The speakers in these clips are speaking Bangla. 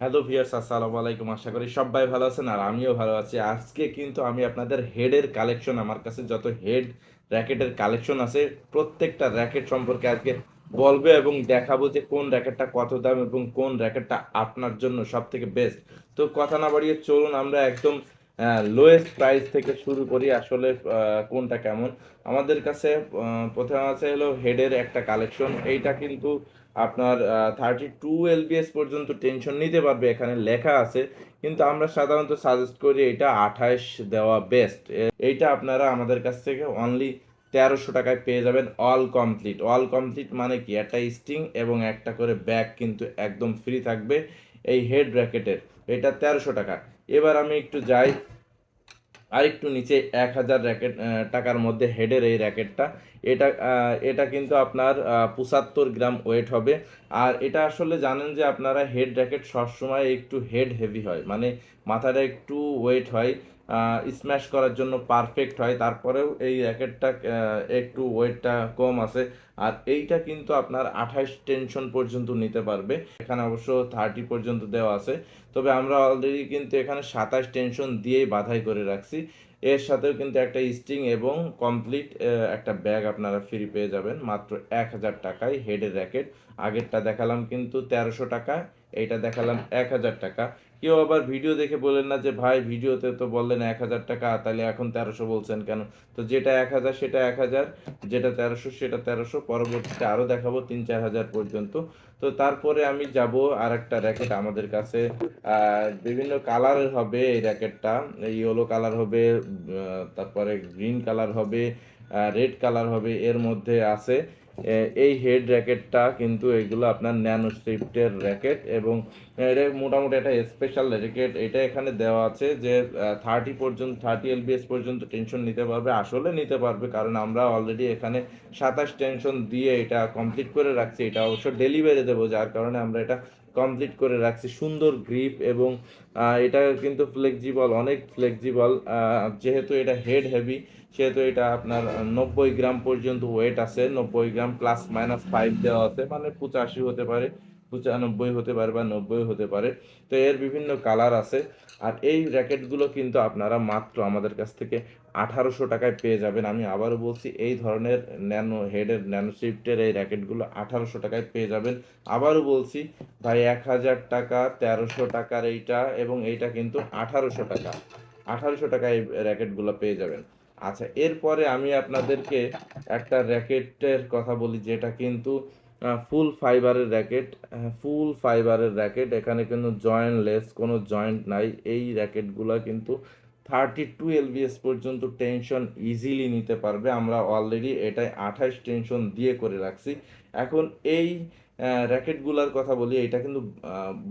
হ্যালো ভিয়ার্স আসসালামু আলাইকুম। আশা করি সবাই ভালো আছেন আর আমিও ভালো আছি। আজকে কিন্তু আমি আপনাদের হেডের কালেকশন আমার কাছে যত হেড র্যাকেটের কালেকশন আছে, প্রত্যেকটা র্যাকেট সম্পর্কে আজকে বলব এবং দেখাবো যে কোন র্যাকেটটা কত দাম এবং কোন র্যাকেটটা আপনার জন্য সব থেকে বেস্ট তো কথা না বাড়িয়ে চলুন, আমরা একদম লোয়েস্ট প্রাইস থেকে শুরু করি আসলে কোনটা কেমন। আমাদের কাছে প্রথমে আছে হলো হেডের একটা কালেকশন এইটা কিন্তু আপনার থার্টি টু এলবিএস পর্যন্ত টেনশন নিতে পারবে, এখানে লেখা আছে। কিন্তু আমরা সাধারণত সাজেস্ট করি এটা আঠাশ দেওয়া বেস্ট এইটা আপনারা আমাদের কাছ থেকে অনলি তেরোশো টাকায় পেয়ে যাবেন অল কমপ্লিট অল কমপ্লিট মানে কি? একটা স্টিং এবং একটা করে ব্যাগ কিন্তু একদম ফ্রি থাকবে এই হেড র্যাকেটের এটা তেরোশো টাকা। এবার আমি একটু যাই। আর একটু নিচে এক হাজার র্যাকেট টাকার মধ্যে হেডের এই র্যাকেটটা এটা এটা কিন্তু আপনার পঁচাত্তর গ্রাম ওয়েট হবে। আর এটা আসলে জানেন যে আপনারা হেড র্যাকেট সবসময় একটু হেড হেভি হয়। মানে মাথাটা একটু ওয়েট হয়। স্ম্যাশ করার জন্য পারফেক্ট হয়। তারপরেও এই র্যাকেটটা একটু ওয়েটটা কম আছে। আর এইটা কিন্তু আপনার আঠাশ টেনশন পর্যন্ত নিতে পারবে। এখানে অবশ্য থার্টি পর্যন্ত দেওয়া আছে। তবে আমরা অলরেডি কিন্তু এখানে সাতাশ টেনশন দিয়েই বাধাই করে রাখছি। এর সাথেও কিন্তু একটা স্টিং এবং কমপ্লিট একটা ব্যাগ আপনারা ফ্রি পেয়ে যাবেন। মাত্র এক হাজার টাকায় হেডের র্যাকেট। আগেরটা দেখালাম কিন্তু তেরোশো টাকা এইটা দেখালাম এক হাজার টাকা। কেউ আবার ভিডিও দেখে বলেন না যে ভাই ভিডিওতে তো বললেন এক হাজার টাকা তাহলে এখন তেরোশো বলছেন কেন? তো যেটা এক হাজার সেটা এক হাজার যেটা তেরোশো সেটা তেরোশো। পরবর্তীতে আরও দেখাবো তিন চার হাজার পর্যন্ত। তো তারপরে আমি যাব আর একটা র্যাকেট আমাদের কাছে। বিভিন্ন কালারের হবে এই র্যাকেটটা ইয়েলো কালার হবে তারপরে গ্রিন কালার হবে রেড কালার হবে, এর মধ্যে আছে। এই হেড র্যাকেটটা কিন্তু এগুলো আপনার ন্যানো স্ট্রিপ্টের র্যাকেট এবং এটা মোটামুটি একটা স্পেশাল র্যাকেট। এটা এখানে দেওয়া আছে যে থার্টি পর্যন্ত থার্টি এলবিএস পর্যন্ত টেনশন নিতে পারবে, আসলে নিতে পারবে, কারণ আমরা অলরেডি এখানে সাতাশ টেনশন দিয়ে এটা কমপ্লিট করে রাখছি। এটা অবশ্য ডেলিভারি দেবো, যার কারণে আমরা এটা কমপ্লিট করে রাখছি। সুন্দর গ্রিপ এবং এটা কিন্তু ফ্লেক্সিবল অনেক ফ্লেক্সিবল যেহেতু এটা হেড হেভি সেহেতু এটা আপনার নব্বই গ্রাম পর্যন্ত ওয়েট আছে, নব্বই গ্রাম প্লাস মাইনাস ফাইভ দেওয়া আছে মানে পঁচাশি হতে পারে। পঁচানব্বই হতে পারে বা নব্বই হতে পারে। তো এর বিভিন্ন কালার আছে। আর এই র্যাকেটগুলো কিন্তু আপনারা মাত্র আমাদের কাছ থেকে আঠারোশো টাকায় পেয়ে যাবেন। আমি আবারও বলছি, এই ধরনের ন্যানো হেডের ন্যানো শিফটের এই র্যাকেটগুলো আঠারোশো টাকায় পেয়ে যাবেন। আবারও বলছি, ভাই, এক হাজার টাকা, তেরোশো টাকার এইটা এবং এইটা কিন্তু আঠারোশো টাকা। আঠারোশো টাকায় এই র্যাকেটগুলো পেয়ে যাবেন। আচ্ছা এরপরে আমি আপনাদেরকে একটা র্যাকেটের কথা বলি, যেটা কিন্তু ফুল ফাইবারের র্যাকেট ফুল ফাইবারের র্যাকেট এখানে কিন্তু জয়েন্টলেস কোনো জয়েন্ট নাই। এই র্যাকেটগুলো কিন্তু থার্টি টু এলবিএস পর্যন্ত টেনশন ইজিলি নিতে পারবে। আমরা অলরেডি এটাই আঠাশ টেনশন দিয়ে করে রাখছি। এখন এই র্যাকেটগুলোর কথা বলি, এটা কিন্তু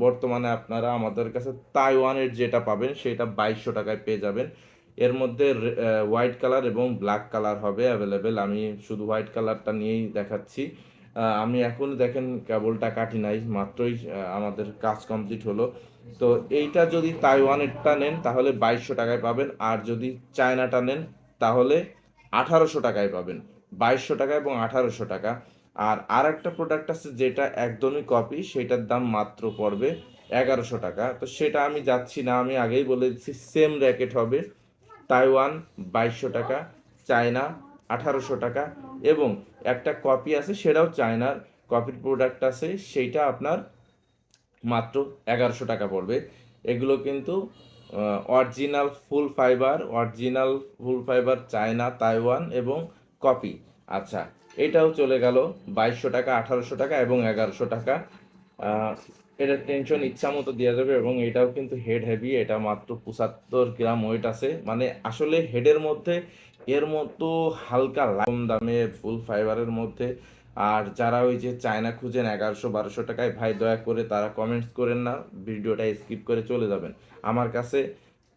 বর্তমানে আপনারা আমাদের কাছে তাইওয়ানের যেটা পাবেন, সেটা বাইশশো টাকায় পেয়ে যাবেন। এর মধ্যে হোয়াইট কালার এবং ব্ল্যাক কালার হবে অ্যাভেলেবেল আমি শুধু হোয়াইট কালারটা নিয়েই দেখাচ্ছি। আমি এখন দেখেন কেবলটা কাটি নাই, মাত্রই আমাদের কাজ কমপ্লিট হলো। তো এইটা যদি তাইওয়ানেরটা নেন, তাহলে বাইশশো টাকায় পাবেন। আর যদি চায়নাটা নেন, তাহলে আঠারোশো টাকায় পাবেন। বাইশশো টাকা এবং আঠারোশো টাকা। আর আর একটা প্রোডাক্ট আছে যেটা একদমই কপি সেটার দাম মাত্র পড়বে এগারোশো টাকা। তো সেটা আমি যাচ্ছি না, আমি আগেই বলে দিচ্ছি সেম র্যাকেট হবে। তাইওয়ান বাইশশো টাকা, চায়না আঠারোশো টাকা এবং একটা কপি আছে, সেটাও চায়নার কপির প্রোডাক্ট আছে, সেইটা আপনার মাত্র এগারোশো টাকা পড়বে। এগুলো কিন্তু original full fibre original full fibre China, Taiwan এবং কপি আচ্ছা এটাও চলে গেল বাইশশো টাকা, আঠারোশো টাকা এবং এগারোশো টাকা। এটা টেনশন ইচ্ছা মতো দেওয়া যাবে এবং এটাও কিন্তু হেড হেভি এটা মাত্র পঁচাত্তর গ্রাম ওয়েট আছে। মানে আসলে হেডের মধ্যে, এর মতো হালকা কম দামে ফুল ফাইবারের মধ্যে। আর যারা ওই যে চায়না খুঁজেন এগারোশো বারোশো টাকায়, ভাই দয়া করে তারা কমেন্টস করেন না, ভিডিওটা স্কিপ করে চলে যাবেন। আমার কাছে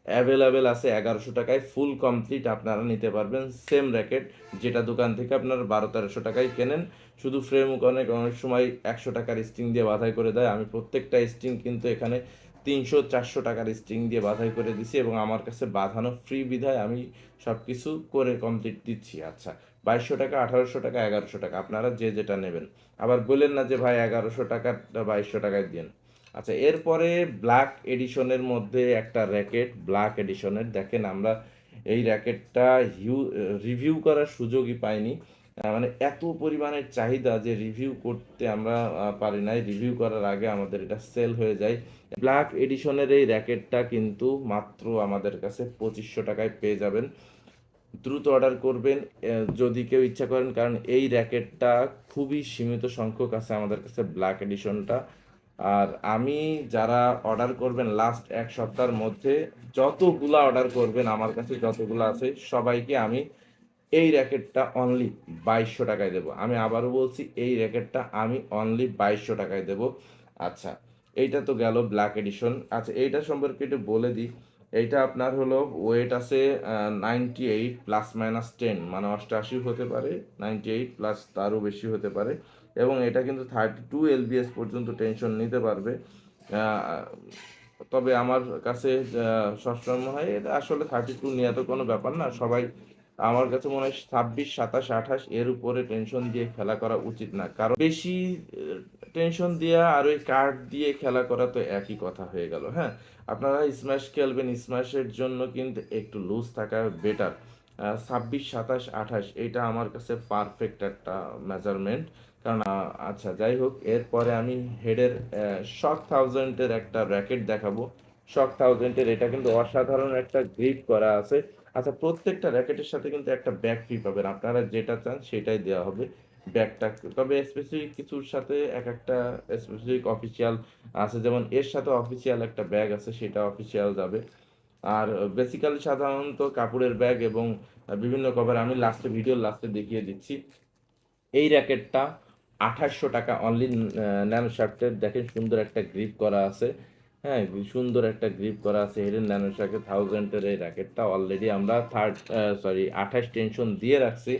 অ্যাভেলেবেল আছে এগারোশো টাকায়, ফুল কমপ্লিট আপনারা নিতে পারবেন। সেম র্যাকেট, যেটা দোকান থেকে আপনারা বারো তেরোশো টাকায় কেনেন। শুধু ফ্রেম অনেক অনেক সময় একশো টাকার স্টিং দিয়ে বাধাই করে দেয়। আমি প্রত্যেকটা স্টিং কিন্তু এখানে তিনশো, চারশো টাকার স্টিং দিয়ে বাধাই করে দিছি এবং আমার কাছে বাঁধানো ফ্রি বিধায় আমি সব কিছু করে কমপ্লিট দিচ্ছি। আচ্ছা বাইশশো টাকা, আঠারোশো টাকা, এগারোশো টাকা, আপনারা যে যেটা নেবেন। আবার বললেন না যে ভাই এগারোশো টাকাটা বাইশশো টাকায় দিন। আচ্ছা এরপরে ব্ল্যাক এডিশনের মধ্যে একটা র্যাকেট ব্ল্যাক এডিশনের দেখেন আমরা এই র্যাকেটটা হিউ রিভিউ করার সুযোগই পাইনি। মানে এত পরিমাণের চাহিদা যে রিভিউ করতে আমরা পারি নাই। রিভিউ করার আগে আমাদের এটা সেল হয়ে যায়। ব্ল্যাক এডিশনের এই র্যাকেটটা কিন্তু মাত্র আমাদের কাছে পঁচিশশো টাকায় পেয়ে যাবেন। দ্রুত অর্ডার করবেন যদি কেউ ইচ্ছা করেন। কারণ এই র্যাকেটটা খুবই সীমিত সংখ্যক আছে আমাদের কাছে ব্ল্যাক এডিশনটা আর আমি যারা অর্ডার করবেন লাস্ট এক সপ্তাহের মধ্যে যতগুলা অর্ডার করবেন আমার কাছে যতগুলো আছে, সবাইকে আমি এই র্যাকেটটা অনলি বাইশশো টাকায় দেবো। আমি আবারও বলছি, এই র্যাকেটটা আমি অনলি বাইশশো টাকায় দেবো। আচ্ছা এইটা তো গেল ব্ল্যাক এডিশন আচ্ছা এইটা সম্পর্কে একটু বলে দিই। এইটা আপনার হলো ওয়েট আছে ninety eight plus minus ten মানে অষ্টআশি হতে পারে নাইনটি এইট প্লাস তারও বেশি হতে পারে। এবং এটা কিন্তু থার্টি টু এলবিএস পর্যন্ত টেনশন নিতে পারবে। তবে আমার কাছে সবসময় হয় এটা আসলে থার্টি টু নেওয়া তো কোনো ব্যাপার না। সবাই আমার কাছে মনে হয় ছাব্বিশ, সাতাশ, আঠাশ এর উপরে টেনশন দিয়ে খেলা করা উচিত না। কারণ বেশি টেনশন দেওয়া আর ওই কার্ড দিয়ে খেলা করা তো একই কথা হয়ে গেল হ্যাঁ? আপনারা স্ম্যাশ খেলবেন স্ম্যাশের জন্য কিন্তু একটু লুজ থাকা বেটার ছাব্বিশ, সাতাশ, আঠাশ, এটা আমার কাছে পারফেক্ট একটা মেজারমেন্ট কারণ আচ্ছা যাই হোক, এরপরে আমি হেডের শক থাউজেন্ডের একটা র্যাকেট দেখাবো। শক থাউজেন্ডের এটা কিন্তু অসাধারণ একটা গ্রিপ করা আছে। আচ্ছা প্রত্যেকটা র্যাকেটের সাথে কিন্তু একটা ব্যাগ ফ্রি পাবেন। আপনারা যেটা চান সেটাই দেওয়া হবে ব্যাগটা তবে স্পেসিফিক কিছুর সাথে এক একটা স্পেসিফিক অফিসিয়াল আছে। যেমন, এর সাথে অফিসিয়াল একটা ব্যাগ আছে, সেটা অফিসিয়াল যাবে। আর বেসিক্যালি সাধারণত কাপড়ের ব্যাগ এবং বিভিন্ন কভার আমি লাস্টে ভিডিও লাস্টে দেখিয়ে দিচ্ছি। এই র্যাকেটটা আঠাশশো টাকা অনলি ন্যানো শার্টের দেখেন সুন্দর একটা গ্রিপ করা আছে। হ্যাঁ সুন্দর একটা গ্রিপ করা আছে হেডেন ন্যানো শার্টে থাউজেন্ডের এই র্যাকেটটা অলরেডি আমরা থার্ড সরি আঠাশ টেনশন দিয়ে রাখছি।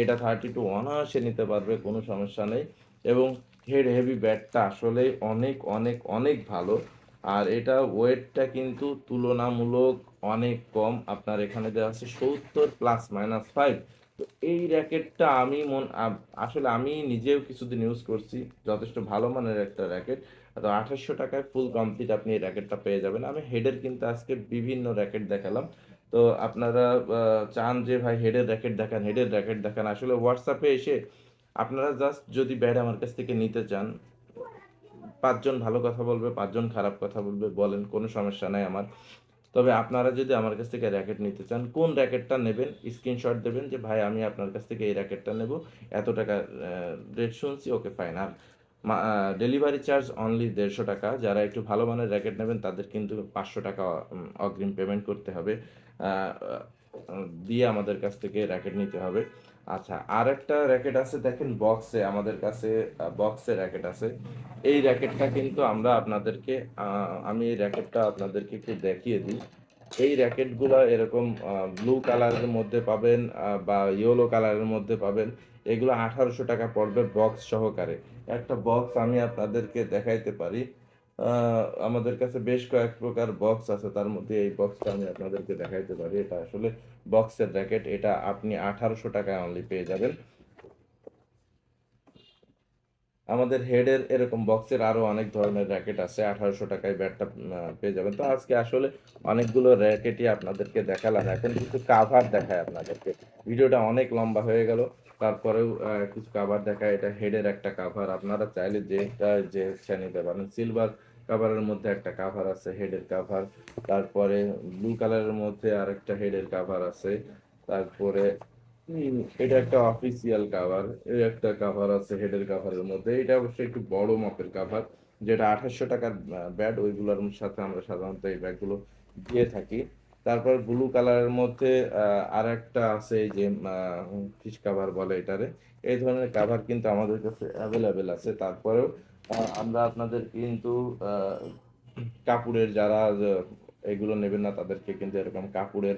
এটা থার্টি টু অনায়াসে নিতে পারবে, কোনো সমস্যা নেই। এবং হেড হেভি ব্যাটটা আসলে অনেক অনেক অনেক ভালো। আর এটা ওয়েটটা কিন্তু তুলনামূলক অনেক কম। আপনার এখানে দেওয়া আছে সত্তর প্লাস মাইনাস ফাইভ তো এই র্যাকেটটা আমি মন আসলে আমি নিজেও কিছুদিন ইউজ করছি, যথেষ্ট ভালো মানের একটা র্যাকেট তো আঠাশশো টাকায় ফুল কমপ্লিট আপনি এই র্যাকেটটা পেয়ে যাবেন। আমি হেডের কিন্তু আজকে বিভিন্ন র্যাকেট দেখালাম। তো আপনারা চান যে ভাই হেডের র্যাকেট দেখান হেডের র্যাকেট দেখান। আসলে হোয়াটসঅ্যাপে এসে আপনারা জাস্ট যদি ব্যাট আমার কাছ থেকে নিতে চান পাঁচজন ভালো কথা বলবে, পাঁচজন খারাপ কথা বলবে, বলেন, কোনো সমস্যা নাই আমার। তবে আপনারা যদি আমার কাছ থেকে র্যাকেট নিতে চান, কোন র্যাকেটটা নেবেন? স্ক্রিনশট দেবেন যে, ভাই, আমি আপনার কাছ থেকে এই র্যাকেটটা নেব। এত টাকা রেট শুনছি ওকে ফাইন আর ডেলিভারি চার্জ অনলি দেড়শো টাকা। যারা একটু ভালো মানের র্যাকেট নেবেন, তাদের কিন্তু পাঁচশো টাকা অগ্রিম পেমেন্ট করতে হবে। দিয়ে আমাদের কাছ থেকে র্যাকেট নিতে হবে। আচ্ছা আর একটা র্যাকেট আছে, দেখেন বক্সে আমাদের কাছে বক্সে র্যাকেট আছে। এই র্যাকেটটা কিন্তু আমরা আপনাদেরকে আমি এই র্যাকেটটা আপনাদেরকে একটু দেখিয়ে দিই। এই র্যাকেটগুলো এরকম ব্লু কালারের মধ্যে পাবেন বা ইয়েলো কালারের মধ্যে পাবেন। এগুলো আঠারোশো টাকা পড়বে বক্স সহকারে। একটা বক্স আমি আপনাদেরকে দেখাইতে পারি। আমাদের কাছে বেশ কয়েক প্রকার বক্স আছে। তার মধ্যে এই বক্সটা আমি আপনাদেরকে দেখাইতে পারি। এটা আসলে বক্সের র্যাকেট এটা আপনি আঠারোশো টাকায় অনলি পেয়ে যাবেন। আমাদের হেডের এরকম বক্সের আরও অনেক ধরনের র্যাকেট আছে। আঠারোশো টাকায় ব্যাটটা পেয়ে যাবেন। তো আজকে আসলে অনেকগুলো র্যাকেটই আপনাদেরকে দেখালাম। এখন কিছু কাভার দেখায় আপনাদেরকে। ভিডিওটা অনেক লম্বা হয়ে গেল। তারপরেও কিছু কাভার দেখায়। এটা হেডের একটা কাভার আপনারা চাইলে যেটা যে ইচ্ছা নিতে পারেন সিলভার কাভারের মধ্যে একটা কাভার আছে হেডের কাভার তারপরে ব্লু কালারের মধ্যে আরেকটা হেডের কাভার আছে, তারপরে এটা একটা অফিসিয়াল কাভার এই একটা কাভার আছে হেডের কাভারের মধ্যে, এটা অবশ্যই একটু বড় মাপের কাভার যেটা আঠাশশো টাকার ব্যাট ওইগুলোর সাথে আমরা সাধারণত এই ব্যাগগুলো দিয়ে থাকি, তারপর ব্লু কালারের মধ্যে আর একটা আছে এই যে ফিশ কাভার বলে এটারে, এই ধরনের কাভার কিন্তু আমাদের কাছে অ্যাভেলেবেল আছে, তারপরেও আমরা আপনাদের কিন্তু কাপড়ের যারা এগুলো নেবেন না, তাদেরকে কিন্তু এরকম কাপড়ের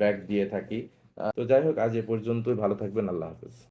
ব্যাগ দিয়ে থাকি। তো যাই হোক, আজ এ পর্যন্তই। ভালো থাকবেন। আল্লাহ হাফেজ।